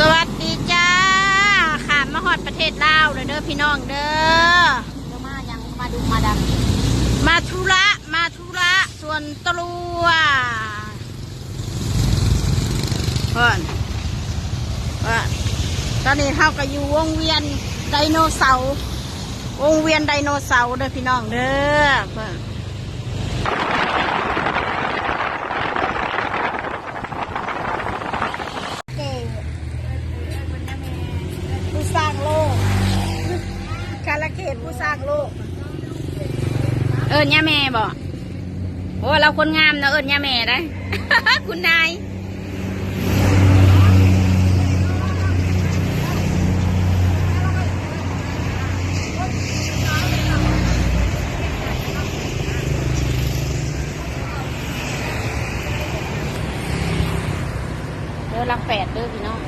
สวัสดีจ้าขามมาฮอดประเทศลาวเลยเด้อพี่น้องเด้อเดี๋ยวมายังมาดูมาดังมาธุระมาธุระส่วนตัวเพิ่นเพิ่นตอนนี้เท่ากับอยู่วงเวียนไดโนเสาร์วงเวียนไดโนเสาร์เด้อพี่น้องเด้อเพิ่นเก่งผู้สร้างโลก กาลเกตผู้สร้างโลก เอิญย่าแม่บอกโอ้เราคนงามนะเอิญย่าแม่ได้ คุณนายเด้อรักแปดเด้อพี่น้อง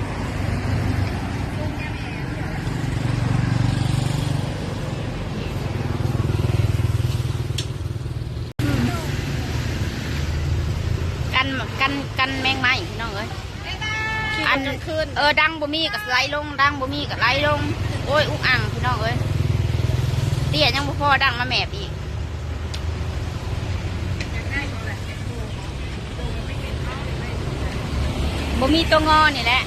กันกันกันแมงไม้พี่น้องเอ้ย อันคืนเออดังบ่มีกับไหลลง ดังบ่มีกับไหลลง โอ้ยอุกอังพี่น้องเอ้ยเตี้ยยังบ่พอดังมาแมบอีกบ่มีตัวงอนี่แหละ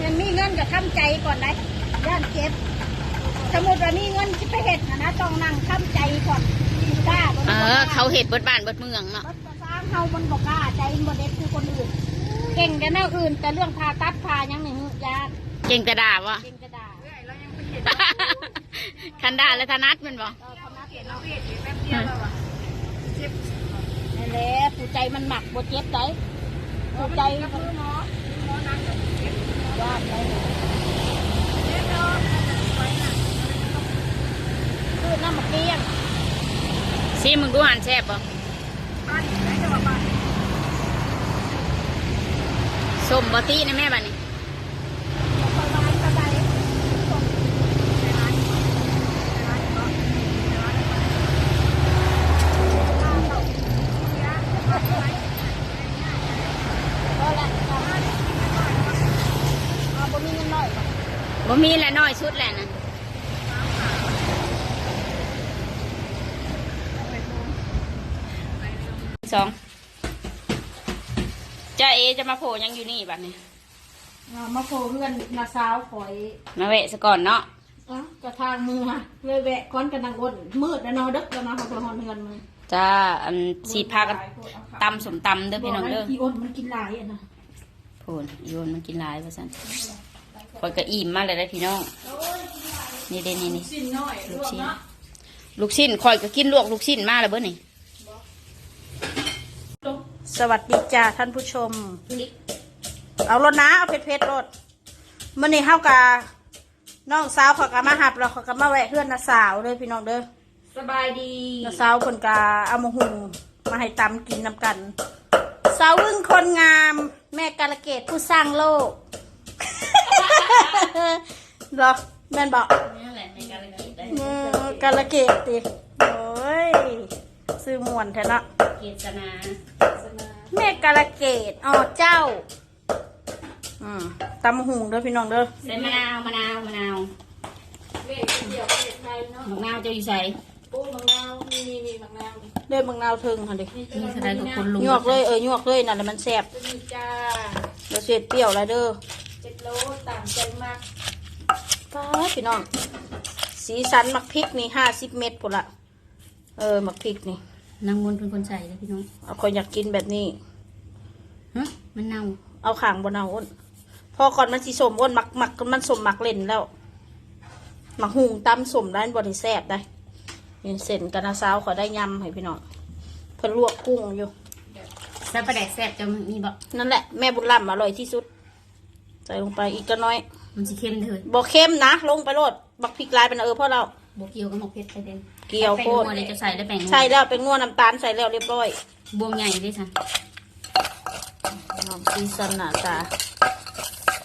มันมีเงินกับทำใจก่อนได้ย่านเก็บ สมมติว่ามีเงินจะไปเห็ดนะนะต้องนั่งทำใจก่อนกล้าบ่เอได้อเขาเห็ดเบิดบ้านเบิดเมืองเนาะ รถประสร้างเฮามันบอกกล้าใจมันบ่เด็ดคือคนอื่น เก่งแต่แนวอื่น แต่เรื่องพาตัดพายังหนึ่งยากเก่งกระดาษวะ เก่งกระดาษคันดาและธนัดแมันบ่เออคำนับเห็นเนาะนั่นแหละผู้ใจมันหมักบ่เจ็บใจผู้ใจมันว่าไปคือน้ำมะเกี้ยงซีมึงดูหันแซ่บบ่ ส้มบอตี้นะแม่บ้านนี้บ่มีแหละน้อยชุดแหละนะสอง จ้าเอจะมาโผล่ยังอยู่นี่บัดนี้มาโผล่เพื่อนมาสาวข่อยมาเวะซะก่อนเนาะอะกระทางมือฮะเลยแวะก้อนกันดังอ้นมืดแล้วเนอนดึกแล้วเนาะเขาไปหอนเฮือนมือจ้าอันสีพากันตำสมตำเด้อพี่น้องเด้อที่อ้นมันกินหลายอะนะพูนโยนมันกินหลายว่าซั่นคอยก็อิ่มมากเลยได้อพี่น้อง นี่เด้นี่นี่ สิ้นน้อยลูกชิ้น ลูกชิ้นคอยก็กินลวกลูกชิ้นมาแล้วเบ้อนี่ สวัสดีจ้าท่านผู้ชม เอารถนะเอาเผ็ดเผ็ดๆรถมันนี่เข้ากับน้องสาวเขาก็มาหับแล้วเขาก็มาแวะเพื่อนน้าสาวเลยพี่น้องเด้อสบายดีน้าสาวคนกาเอามาหุงมาให้ตำกินนำกัน สาววึ่งคนงาม แม่กาลเกตผู้สร้างโลกเหรอแม่นบอกนี่แหละในการกินได้เออกาลเกตติโอ้ย ซื้อมวนแท้เนาะเกษนาแม่กาลเกตอ๋อเจ้า อืมตำหุงเด้อพี่น้องเด้อใส่มะนาวมะนาวมะนาวเด็กเดียวเด็กไทยเนาะมะนาวจะอยู่ใส่ปูมังนาวนี่นี่นี่มังนาวเด้อมังนาวเทิงค่ะดินี่แสดงกับคนลุงหยวกเลยเออหยวกเลยนั่นแหละมันแซ่บนี่จ้าเดี๋ยวเสียดเปรี้ยวแล้วเด้อเจ็ดโลต่างใจมากป้าดพี่น้องสีสันมักพริกนี่ห้าสิบเม็ดพุ่นละ เออมักพริกนี่นางมนเป็นคนใส่เลยพี่น้องเอาคนอยากกินแบบนี้ฮะมะนาวเอาข่างบนเอาอ้นพอก่อนมันสีสมอ้นหมักหมักมันสมหมักเล่นแล้วหมักหุงตำสมได้บริแซ่บได้เห็นเส้นกันนะสาวขอได้ยำให้พี่น้องเพิ่นลวกกุ้งอยู่ใส่ปลาแดกแซ่บจะมีบอกนั่นแหละแม่บุญล่ำอร่อยที่สุดใส่ลงไปอีกก็น้อย มันสิเค็มเถิดบอกเข้มนะ ลงไปโรดบักพริกลายเป็นเออพ่อเรา บวกเกี่ยวกับหมกเพชรไปเด่นเกี่ยวโคตรแป้งนัเลยจะใส่ได้แป้งนัวใส่แล้วเป็นงวน้ำตาลใส่แล้วเรียบร้อยบวงใหญ่ด้วยค่ะน้องซีซันหน้าตา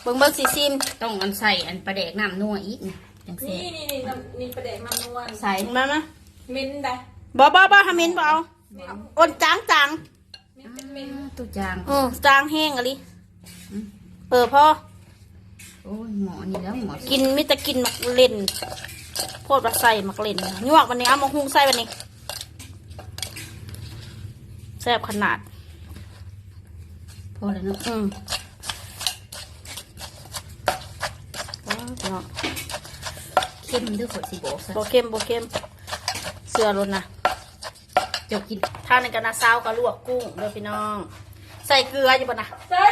เบิ่งเบิ่งซีซิมต้องอันใส่อันปลาแดกน้ำนัวอีกนี่จังเสีนี่นี่นี่น้ำนี่ประเด็กมันนวลใส่มามามิ้นได้บ่บ่บ่ฮามินบ่เอาอ้นจางจางมิ้นเป็นมิ้นตัวจางเออจางแห้งอะลิอืมเออพ่อโอ้ยหมอนี่แล้วหมอกินมิตรกินหมักเล่น โพดว่าใส่หมักเล่นยวกวันนี้เอามาหุงใส่วันนี้แซ่บขนาด พอแล้วเนาะอืมว้าวพี่น้องเข้มด้วยขวดสิบอกซะโบเข้มโบเข้มเสือรนนะเจ้ากินถ้าในกันนาซาวก็ลวกกุ้งเด้อพี่น้อง ใส่เกลืออยู่ปะนะใส่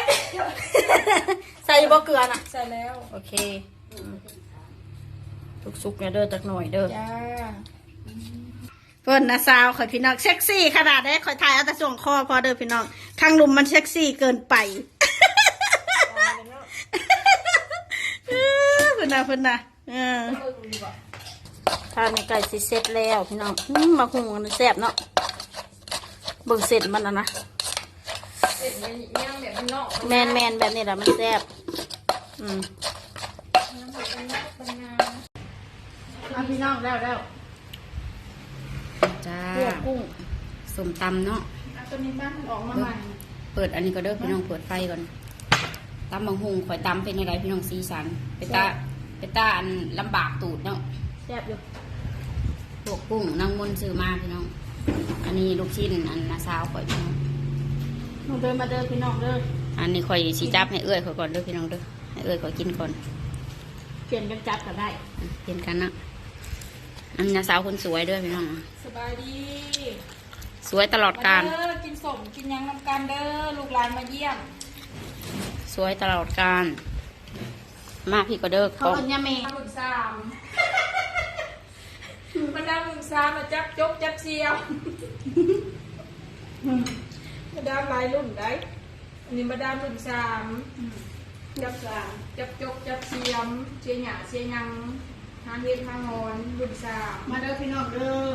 ใส่บ่เกลือนะใส่แล้ว โอเคอืม สุกๆเนี่ยเด้อจักหน่อยเด้อจ้าเพิ่นนะซาวข่อยพี่น้องเซ็กซี่ขนาดได้ข่อยถ่ายเอาแต่ส่วงคอพอเด้อพี่น้องข้างลุมมันเซ็กซี่เกินไปเออเพิ่นนะเพิ่นนะเออทานในไก่สิเสร็จแล้วพี่น้องอืมมาหุงกันแซ่บเนาะเบิ่งเสร็จมันนะนะเอ็ดมันย่างแบบมันนอกแมนแมนแบบนี้แหละมันแซ่บอืม ย่างแบบมันนอกมันนา เอา พี่น้องแล้วแล้วจ้าลวกกุ้งสมตำเนาะเอาตัวนี้บ้านมันออกมาใหม่เปิดอันนี้ก็เด้อพี่น้องเปิดไฟก่อนตำบางหงข่อยตำเป็นอะไรพี่น้องสีสันเป็นตาเป็นตาอันลำบากตูดเนาะแซ่บอยู่พวกกุ้งนางมนต์ซื้อมาพี่น้อง อันนี้ลูกชิ้นอันนาซาวข่อยพี่น้องน้องเดินมาเดินพี่น้องเดินอันนี้ข่อยสีจับให้เอื้อยข่อยก่อนเด้อพี่น้องเด้อให้เอื้อยข่อยกินก่อนเปลี่ยนกันจับก็ได้อะเห็นกันนะ อันนาซาวคนสวยเด้อพี่น้องสบายดีสวยตลอดการเด้อกินสมกินหยังนำกันเด้อลูกหลานมาเยี่ยม สวยตลอดการมาพี่ก็เด้อเขากล้องเป็นยาเมหมึกสามมันได้หมึกสามมาจับจกจับเสียวมาดามหลายรุ่นได้อันนี้มาดามหมึกสามจับสามจับจกจับเสียมเชียหยาเชียหยัง ทางเฮ็ดทางงอนหมึกสามมาเดินพี่น้องเด้อ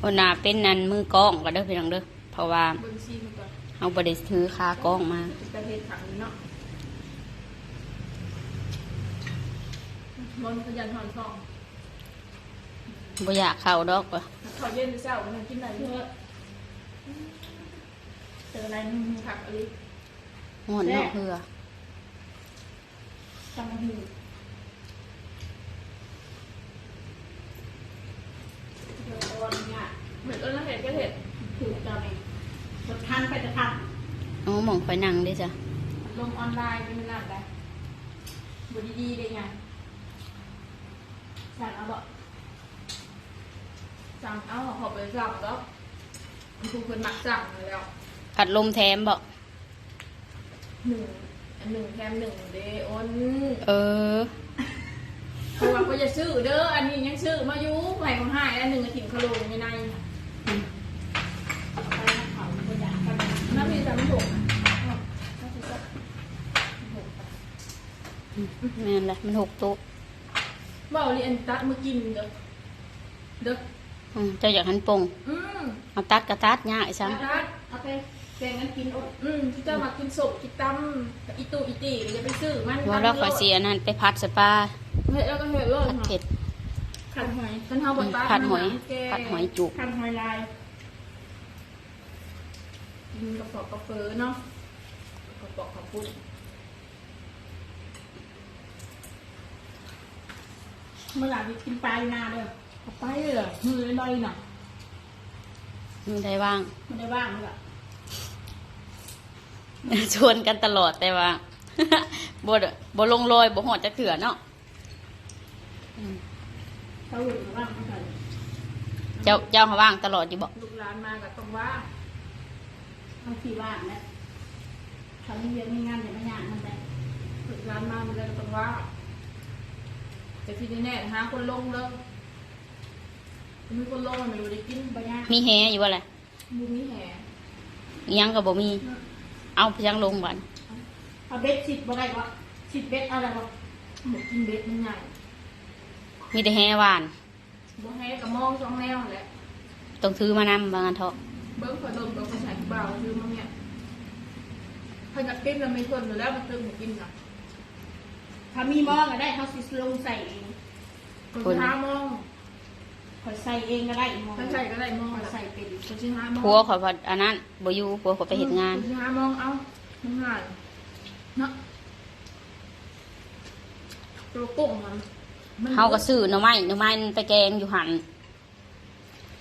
โอนาเป็นนันมือกล้องก็เด้อพี่น้องเด้อเพราะว่าเบิ่งซีมันก่อนเอาบริถือคากล้องมาเป็นประเทศถังนี้เนาะบนขยันหอนทองบ่อยากเข้าดอกว่ะเขาเย็นหรือเช้ามันกินอะไรเยอะเจออะไรนุ่มผักอะไรห่อนเนาะเพื่อตำมะฮูเดี๋ยวตอนเนี้ย เหมือนต้นละเห็ดก็เห็ดถูกจาเมรถทันไปจะทันเอาหมองคอยนั่งเด้จ้ะลงออนไลน์เป็นหลักได้บดีๆได้ไงสั่งเอาบ่สั่งเอาขอไปสั่งก็ครูคนมักสั่งเลยแล้วพัดลมแถมบ่หนึ่งอันหนึ่งแถมหนึ่งเดออนเออเพราะว่าเขาจะซื้อเด้ออันนี้ยังซื้อมาอยู่ใหม่ของหายอันหนึ่งกระถิ่นขลุ่ในใน ไปนะเขาบ่อยากไปนะ น้ำมีสามหก แม่นแหละมันหกโต๊ะว่าเอาเรียนตัดมากินเด้อเด้ออืมเจ้าอยากหันปงอืมเอาตัดกระตัดง่ายซังตัดเอาไปแกงกันกินอดอืมที่เจ้ามากินศพกินตั้มอีตูอีตีก็อย่าไปซื้อมันว่าเราขอยเสียนั่นไปพัดสปาเฮ้ยแล้วก็เฮ้ยเลยพัดเผ็ดขันหอยขันเท้าบนบ้านผัดหอยแกผัดหอยจุกขันหอยลาย กินกระเพาะกระเฟอเนาะกระเพาะกระปุ้นเมื่อไหร่ไปกินปลาอยู่นาเด้อเอาไปเลยเหรอมือลอยๆน่ะไมันได้ว่างไม่ได้ว่างเลยชวนกันตลอดแต่ว่า บ่ดบ่ลงรอยบ่หอดจะเถื่อเนาะเขาอยู่ว่างไม่ใช่เจ้าเจ้าเขาว่างตลอดอยู่บ่ ลูกหลานมาก็ต้องว่า บางทีว่างนะเขาไม่เรียนไม่งานอย่าไม่ยากมันไปลูกหลานมามันเลยก็ต้องว่าแต่ที่แน่ๆหาคนลงเลยมีคนลงมันไม่รู้ได้กินปะย่างมีแฮอยู่บ่แหละมูมีแห่อิหยังก็บ่มี เอาพยังลงบันเอาเบ็ดสิบบ่ได้ก็สิบเบ็ดเอาอะไรบ่หมกกินเบ็ดมันใหญ่มีแต่แฮหวานบ่แห่กับมองสองแนวแหละต้องถือมานำบางอันเถาะ เบิ้งขอดมเบิ้งภาษาที่บ่าวคือมันเนี่ยพอจะกินแล้วไม่ทนอยู่แล้วมันตึงหมูกินอะถ้ามีหมองก็ได้เขาสิลงใส่เองคนท้ามองถข่อยใส่เองก็ได้มองถ้าใส่ก็ได้มองข่อยละใส่เป็นคนที่ห้ามองผัวขอยพออันนั้นบ่อยู่ผัวขอยไปเฮ็ดงาน คนที่ห้ามองเอาทำงานเนาะตัวกุ้งมันมันเฮาก็ซื้อหน่อไม้หน่อไม้มันไปแกงอยู่หัน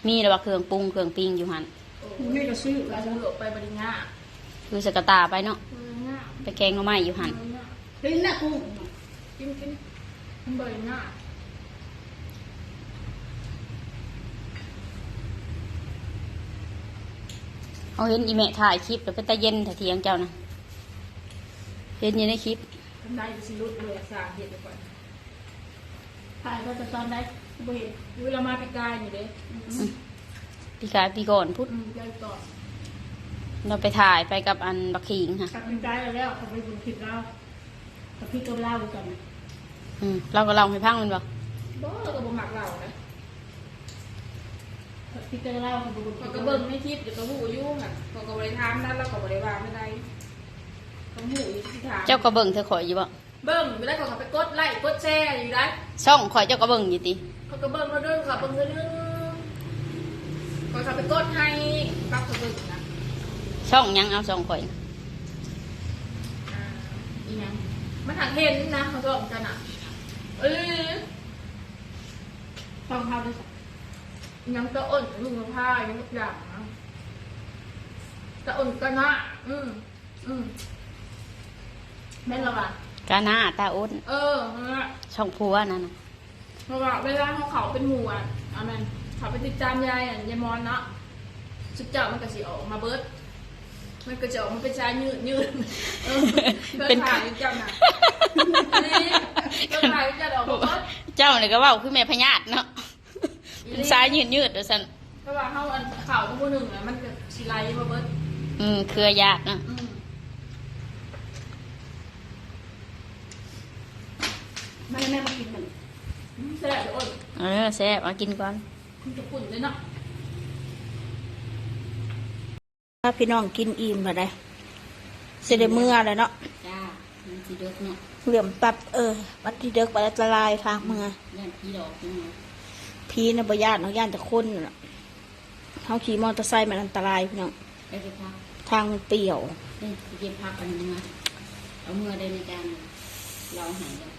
มีแล้วว่าเครื่องปรุงเครื่องปิ้งอยู่หัน นี่ก็ซื้อเระเหลือไปบริญญาคือสกตาไปเนาะไปแกงหน่อไม้อยู่หันบริญญาเป็นนะกุ้งกินกินมันบริญญาเอาเห็นอีแม่ถ่ายคลิปแล้วเป็นตาเย็นแต่เทียงเจ้านะเห็นอยู่ในคลิปทำได้สิรุดเลยสาเห็ดไปก่อนถ่ายก็จะตอนได้บ่เห็นเวลามาปีกายอยู่เด้ ปีกายปีก่อนพุทธอืมยายต่อเราไปถ่ายไปกับอันบักขิงค่ะกลับเป็นได้แล้วเขาไปบุญผิดเรากับพี่ก็เล่ากันอืมเราก็เล่าให้พังมันบอกบ่เราก็บ่มักเรานะพี่ก็เล่ากับบุญเขาก็เบิ่งในคลิปเดี๋ยวก็หูอยู่ค่ะเขาก็บ่ได้ถามนั้นเราก็บ่ได้ว่าไม่ได้เขาหูอยู่ที่ถามเจ้าก็เบิ่งเธอข่อยอยู่บ่เบิ่งเวลาเขาก็ไปกดไลค์กดแชร์อยู่ได้ ช่องข่อยเจ้าก็เบิ่งอยู่ติ เขาก็เบิ่งเราเดินเขาเบิ่งเรื่อย ๆเขาก็ไปกดให้ปั๊บเขาเบิ่งนะช่องหยังเอาช่องข่อยอ่าอีหยังมันหักเห็นนะเขาบอกกันอะเออต้องเข้าด้วยยังตะอ้นลุงกับผ้ายังทุกอย่างนะตะอ้นก็นะอืมอืมแม่นละว่ะกาหน้าตาอ้นเออนั่นแหละช่องพัวนั่นน่ะ เพราะว่าเวลาเขาเขาเป็นหมู่อะอาแมน เขาไปติดตามยายอะยายมอนเนาะสุดเจ้ามันก็สิออกมาเบิด มันก็จะออกมาเป็นชายยืดยืดเออเป็นถ่ายอยู่เจ้าน่ะนี่ก็ถ่ายอยู่เจ้าออกมาเบิดเจ้าเนี่ยก็เว่าคือแม่พญาตเนาะเป็นสายยืดยืดๆเดี๋ยวสันเพราะว่าเขาอันข่าวของผู้หนึ่งอะมันก็สิไลมาเบิดอืมเครือญาติเนาะอืมแม่แม่มากินมันแซ่บเดี๋ยวอ้นเออแซ่บเอากินก่อน คุณจะปุ่นเลยเนาะถ้าพี่น้องกินอิ่มมาได้เสได็จเมื่อแล้วเนาะจ้ามันสิเด็กเนาะเหลื่อมตับเออวันที่เด็กไปละลายทางเมื่อญาติพี่ดอกพี่น้องพีนะบ่ญาติเนาะญาติจะคนน่ะเขาขี่มอเตอร์ไซค์มันอันตรายพี่น้องไปเก็บผักทางมันเปรี่ยวเอ้ยไปเก็บผักกันเมื่อเอาเมื่อได้ในจานเราใหายแล้ว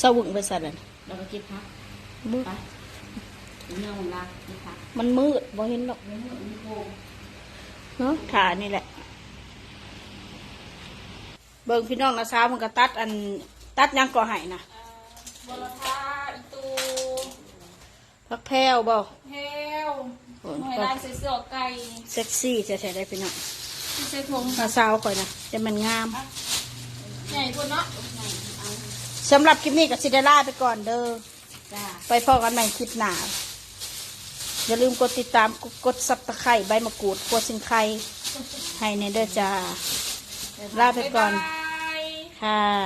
สวึงไปซะเลยเราไปเก็บผักมืดไป เนื้อมันรักเก็บผักมันมืดบ่เห็นหรอกเนื้อมันโกงเนาะถ่านี่แหละ เบิ่งพี่น้องนะสาวมันก็ตัดอันตัดหยังก็ให้นะบลทาอีตูพักแพรวบ่เฮลโอ้หน่วยยลายใส่เสื้อไก่เซ็กซี่จะใช้ได้พี่น้องที่ใส่ทงนาสาวข่อยนะจะมันงามใหญ่กว่าเนาะสำหรับคลิปนี้ก็สิได้ลาไปก่อนเด้อจ้าไปพอกันใหม่คลิปหน้า อย่าลืมกดติดตามกดกดซับตะไคร้ใบมะกรูดกดสิงไครให้ในเด้อจ้าลาไปก่อนบ๊ายบายค่ะ